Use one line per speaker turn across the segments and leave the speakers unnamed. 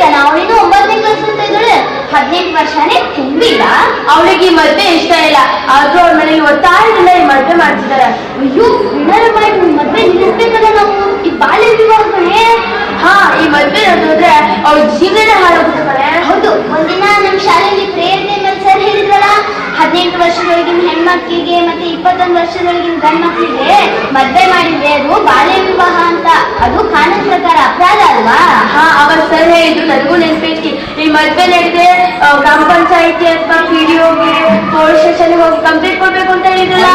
ಇದ್ದಾನ ಅವನಿನ್ನು ಒಂಬತ್ತನೇ ಕ್ಲಾಸ್ ಅಂತ ಇದ್ದಾಳೆ, ಹದಿನೆಂಟು ವರ್ಷನೇ ತುಂಬಿಲ್ಲ.
ಅವಳಿಗೆ ಈ ಮದ್ವೆ ಇಷ್ಟ ಇಲ್ಲ. ಆದ್ರೂ ಅವ್ರ ಮನೆಗೆ ಒತ್ತಾಯದಿಂದ ಈ ಮದ್ವೆ ಮಾಡ್ತಿದ್ದಾರೆ.
ಅಯ್ಯೋ ವಿನೋದ ಮಾಡಿ ಮದ್ವೆ ನಿಲ್ಲಿಸ್ಬೇಕಲ್ಲ ನಾವು ಈ ಬಾಲ್ಯ ವಿವಾಹನೇ
ಹಾ ಈ ಮದ್ವೆ ನೋಡಿದ್ರೆ ಅವ್ಳ ಜೀವನ ಹಾಳಾಗುತ್ತೆ
ಹೌದು ಒಂದಿನ ನಮ್ಮ ಶಾಲೆಯಲ್ಲಿ ಪ್ರೇಯರ್ ಟೈಮಲ್ಲಿ ಸರ್ ಹೇಳಿದ್ರಲ್ಲ ಹದಿನೆಂಟು ವರ್ಷದೊಳಗಿನ ಹೆಣ್ಮಕ್ಳಿಗೆ ಮತ್ತೆ ಇಪ್ಪತ್ತೊಂದು ವರ್ಷದೊಳಗಿನ ಗಂಡ್ ಮಕ್ಕಳಿಗೆ ಮದ್ವೆ ಮಾಡಿದ್ರೆ ಅದು ಬಾಲ್ಯ ವಿವಾಹ ಅಂತ. ಅದು ಕಾನೂನು ಪ್ರಕಾರ ಅಪರಾಧ ಅಲ್ವಾ?
ಹಾ ಅವಾಗ ಸರ್ ಹೇಳಿದ್ರು. ನನಗೂ ನೆನ್ಪೈತಿ ಈ ಮದ್ವೆ ನಡೆದ್ರೆ ಗ್ರಾಮ ಪಂಚಾಯಿತಿ ಅಥವಾ ಪಿ ಡಿ ಹೋಗಿ ಪೊಲೀಸ್ ಸ್ಟೇಷನ್ ಹೋಗಿ ಕಂಪ್ಲೇಂಟ್ ಕೊಡ್ಬೇಕು ಅಂತ ಹೇಳಿದ್ರಲ್ಲ?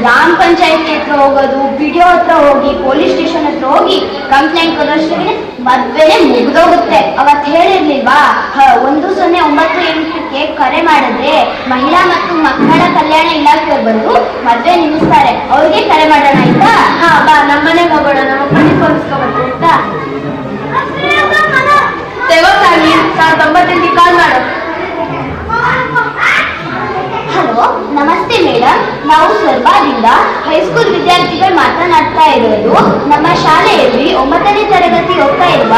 ಗ್ರಾಮ ಪಂಚಾಯತಿ ಹತ್ರ ಹೋಗೋದು ಪಿ ಡಿ ಹತ್ರ ಹೋಗಿ ಪೊಲೀಸ್ ಸ್ಟೇಷನ್ ಹತ್ರ ಹೋಗಿ ಕಂಪ್ಲೇಂಟ್ ಕೊಡೋಷ್ಟಕ್ಕೆ ಮದ್ವೆನೆ ಮುಗಿದೋಗುತ್ತೆ. ಅವತ್ ಹೇಳಿರ್ಲಿಲ್ವಾ? ಹ, ಒಂದು ಸೊನ್ನೆ ಒಂಬತ್ತು ಎಂಟಕ್ಕೆ ಕರೆ ಮಾಡಿದ್ರೆ ಮಹಿಳಾ ಮತ್ತು ಮಕ್ಕಳ ಕಲ್ಯಾಣ ಇಲಾಖೆ ಬಂದು ಮದ್ವೆ ನಿಲ್ಲಿಸ್ತಾರೆ. ಅವ್ರಿಗೆ ಕರೆ ಮಾಡೋಣ ಆಯ್ತಾ?
ಹಾ ಬಾ ನಮ್ಮನೆ ಹೋಗೋಣ ನಮ್ಮ ಮನೆ. ಕೊಡಿಸ್ಕೊಬರ್ತೀವಿ ಆಯ್ತಾ ಸಾವಿರದ ಕಾಲ್ ಮಾಡು.
ನಾವು ಸರ್ವಾದಿಂದ ಹೈಸ್ಕೂಲ್ ವಿದ್ಯಾರ್ಥಿಗಳು ಮಾತನಾಡ್ತಾ ಇರೋದು, ನಮ್ಮ ಶಾಲೆಯಲ್ಲಿ ಒಂಬತ್ತನೇ ತರಗತಿ ಹೋಗ್ತಾ ಇರುವ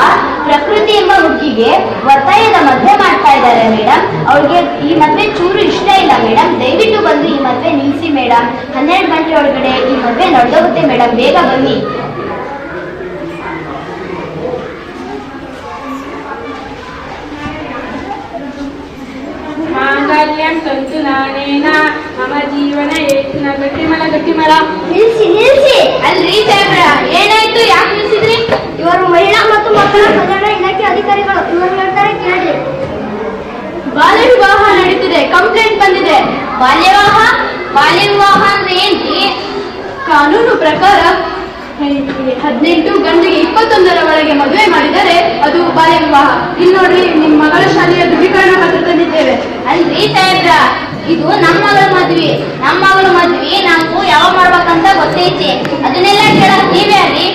ಪ್ರಕೃತಿ ಎಂಬ ಹುಡುಗಿಗೆ ಒತ್ತಾಯದ ಮದುವೆ ಮಾಡ್ತಾ ಇದ್ದಾರೆ ಮೇಡಮ್ ಅವ್ರಿಗೆ ಈ ಮದುವೆ ಚೂರು ಇಷ್ಟ ಇಲ್ಲ ಮೇಡಮ್ ದಯವಿಟ್ಟು ಬಂದು ಈ ಮದುವೆ ನಿಲ್ಲಿಸಿ ಮೇಡಮ್ ಹನ್ನೆರಡು ಗಂಟೆ ಒಳಗಡೆ ಈ ಮದುವೆ ನಡೆದೋಗುತ್ತೆ ಮೇಡಮ್ ಬೇಗ ಬನ್ನಿ.
ಮಾಂಗಲ್ಯಂ ತಂತು ನಾನೇನ ಮಮ ಜೀವನ ಏತುನ ಗಟ್ಟಿಮಲ ಗಟ್ಟಿಮಲ.
ನಿಲ್ಸಿ ನಿಲ್ಸಿ. ಅಲ್ರಿ ಸಾಹೇಬ್ರ ಏನಾಯ್ತು? ಯಾಕೆ ನಿಲ್ಸಿದ್ರಿ? ಇವರು ಮಹಿಳಾ ಮತ್ತು ಮಕ್ಕಳ ಕಲ್ಯಾಣ ಇಲಾಖೆ ಅಧಿಕಾರಿಗಳು. ಇವರು ಹೇಳ್ತಾರೆ ಕೇಳಿ.
ಬಾಲ್ಯ ವಿವಾಹ ನಡೀತಿದೆ ಕಂಪ್ಲೇಂಟ್ ಬಂದಿದೆ.
ಬಾಲ್ಯ ವಿವಾಹ ಬಾಲ್ಯ ವಿವಾಹ ಅಂದ್ರೆ ಏನ್ರಿ?
ಕಾನೂನು ಪ್ರಕಾರ ಹದಿನೆಂಟು ಗಂಟೆಗೆ ಇಪ್ಪತ್ತೊಂದರ ಒಳಗೆ ಮದುವೆ ಮಾಡಿದರೆ ಅದು ಬಾಲ್ಯ ವಿವಾಹ ಇಲ್ಲಿ ನೋಡಿ ನಿಮ್ಮ ಮಗಳ ಶಾಲೆಯ ದೃಢೀಕರಣ ಪತ್ರ ತಂದಿದ್ದೇವೆ.
ಅಲ್ರಿ ಸಾಹೇಬ್ರ ಇದು ನಮ್ಮ ಮಗಳ ನಮ್ಮ ಮಗಳು ಮದ್ವಿ, ನಾವು ಯಾವ ಮಾಡ್ಬೇಕಂತ ಗೊತ್ತೈತಿ. ಅದನ್ನೆಲ್ಲ ಕೇಳಕ್ ನೀವೇ ಅಲ್ಲಿ.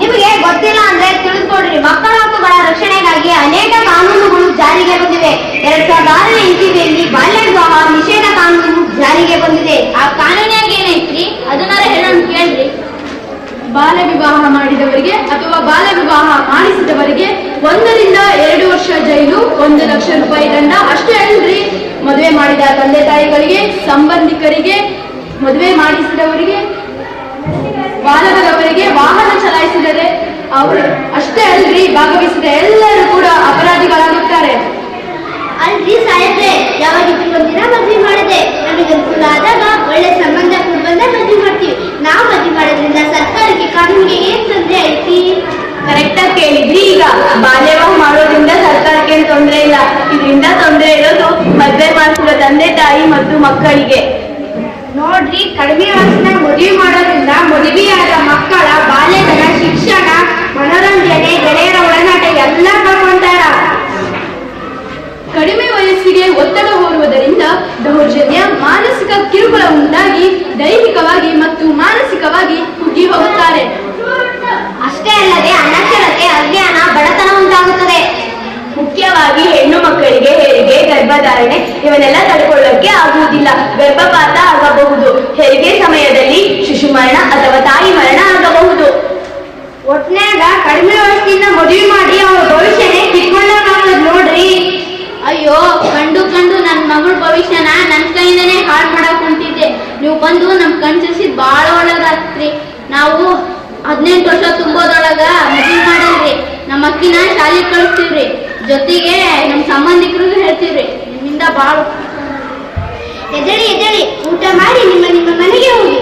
ನಿಮಗೆ ಗೊತ್ತಿಲ್ಲ ಅಂದ್ರೆ ತಿಳಿಸ್ಕೊಡ್ರಿ ಮಕ್ಕಳ ಹಕ್ಕುಗಳ ರಕ್ಷಣೆಗಾಗಿ ಅನೇಕ ಕಾನೂನುಗಳು ಜಾರಿಗೆ ಬಂದಿವೆ. ಎರಡ್ ಸಾವಿರದ ಆರನೇ ಇಸಿಬಿಯಲ್ಲಿ ಬಾಲ್ಯ ವಿವಾಹ ನಿಷೇಧ ಕಾನೂನು ಜಾರಿಗೆ ಬಂದಿದೆ. ಆ ಕಾನೂನಿಯಾಗಿ ಏನೈತ್ರಿ ಅದನ್ನಾರ ಹೇಳೋಣ ಕೇಳ್ರಿ.
ಬಾಲ್ಯ ವಿವಾಹ ಮಾಡಿದವರಿಗೆ ಅಥವಾ ಬಾಲ್ಯ ವಿವಾಹ ಮಾಡಿಸಿದವರಿಗೆ ಒಂದರಿಂದ ಎರಡು ವರ್ಷ ಜೈಲು, ಒಂದು ಲಕ್ಷ ರೂಪಾಯಿ ದಂಡ, ಅಷ್ಟೇ ಅಲ್ರಿ. ಮದುವೆ ಮಾಡಿದ ತಂದೆ ತಾಯಿಗಳಿಗೆ ಸಂಬಂಧಿಕರಿಗೆ ಮದುವೆ ಮಾಡಿಸಿದವರಿಗೆ ವಾಹನದವರಿಗೆ ವಾಹನ ಚಲಾಯಿಸಿದರೆ ಅವರು ಅಷ್ಟೇ ಅಲ್ರಿ ಭಾಗವಹಿಸಿದ ಎಲ್ಲರೂ ಕೂಡ ಅಪರಾಧಿಗಳಾಗುತ್ತಾರೆ.
ಅಲ್ರಿ ಸಾಹೇಬ್ರೆ ಯಾವಾಗಿದ್ರು ಒಂದಿನ ಮದುವೆ ಮಾಡಿದೆ? ನಮಗೆ ಅನುಕೂಲ ಆದಾಗ ಒಳ್ಳೆ ಸಂಬಂಧ ಬಂದ ಮದುವೆ ಮಾಡ್ತೀವಿ. ನಾವು ಮದುವೆ ಮಾಡೋದ್ರಿಂದ ಸರ್ಕಾರಕ್ಕೆ ಕಾನೂನಿಗೆ ಏನ್ ತೊಂದ್ರೆ ಐತಿ?
ಕರೆಕ್ಟ್ ಆಗಿ ಕೇಳಿದ್ರಿ ಈಗ. ಬಾಲ್ಯ ವಿವಾಹ ಮಾಡೋದ್ರಿಂದ ಸರ್ಕಾರಕ್ಕೆ ಏನು ತೊಂದರೆ ಇಲ್ಲ. ಇದರಿಂದ ತೊಂದರೆ ಇರೋದು ಮದ್ವೆ ಮಾಡಿಸಿರೋ ತಂದೆ ತಾಯಿ ಮತ್ತು ಮಕ್ಕಳಿಗೆ.
ನೋಡ್ರಿ, ಕಡಿಮೆ ಮದುವೆ
ಗರ್ಭಧಾರಣೆ ಇವನ್ನೆಲ್ಲ ತಡ್ಕೊಳ್ಳೋಕೆ ಆಗುವುದಿಲ್ಲ. ಗರ್ಭಪಾತ ಆಗಬಹುದು. ಹೆರಿಗೆ ಸಮಯದಲ್ಲಿ ಶಿಶು ಮರಣ ಅಥವಾ ತಾಯಿ ಮರಣ ಆಗಬಹುದು?
ಒಟ್ನ್ಯಾಗ ಕಡಿಮೆ ವಯಸ್ಸಿನ ಮದುವೆ ಮಾಡಿ ಅವ್ರ ಭವಿಷ್ಯನೇ ಕಿತ್ಕೊಂಡಾಗ ನೋಡ್ರಿ.
ಅಯ್ಯೋ ಕಂಡು ಕಂಡು ನನ್ನ ಮಗಳ ಭವಿಷ್ಯನ ನನ್ನ ಕೈಯಿಂದನೇ ಹಾಳು ಮಾಡಕ್ ಕುಂತಿದ್ದೆ ನೀವು ಬಂದು ನಮ್ ಕನ್ಸಿಸಿ ಬಾಳ ಒಳಗಾಗ್ತ್ರಿ. ನಾವು ಹದಿನೆಂಟು ವರ್ಷ ತುಂಬೋದೊಳಗ ಮದುವೆ ಮಾಡಲ್ರಿ ನಮ್ಮ ಅಕ್ಕಿನ ಶಾಲೆಗೆ ಕಳಿಸ್ತೀವ್ರಿ. ಜೊತೆಗೆ ನಮ್ಮ ಸಂಬಂಧಿಕರಿಗೂ ಹೇಳ್ತೀವ್ರಿ. ಬಾಳ.
ಎದಳಿ ಎದಳಿ ಊಟ ಮಾಡಿ ನಿಮ್ಮ ನಿಮ್ಮ ಮನೆಗೆ ಹೋಗಿ.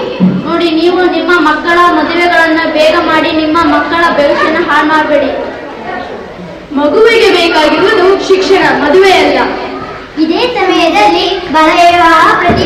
ನೋಡಿ, ನೀವು ನಿಮ್ಮ ಮಕ್ಕಳ ಮದುವೆಗಳನ್ನ ಬೇಗ ಮಾಡಿ, ನಿಮ್ಮ ಮಕ್ಕಳ ಭವಿಷ್ಯನ ಹಾಳು ಮಾಡಬೇಡಿ.
ಮಗುವಿಗೆ ಬೇಕಾಗಿರುವುದು ಶಿಕ್ಷಣ ಮದುವೆ ಅಲ್ಲ
ಇದೇ ಸಮಯದಲ್ಲಿ ಬರೆಯುವ ವಿವಾಹ ಪ್ರತಿ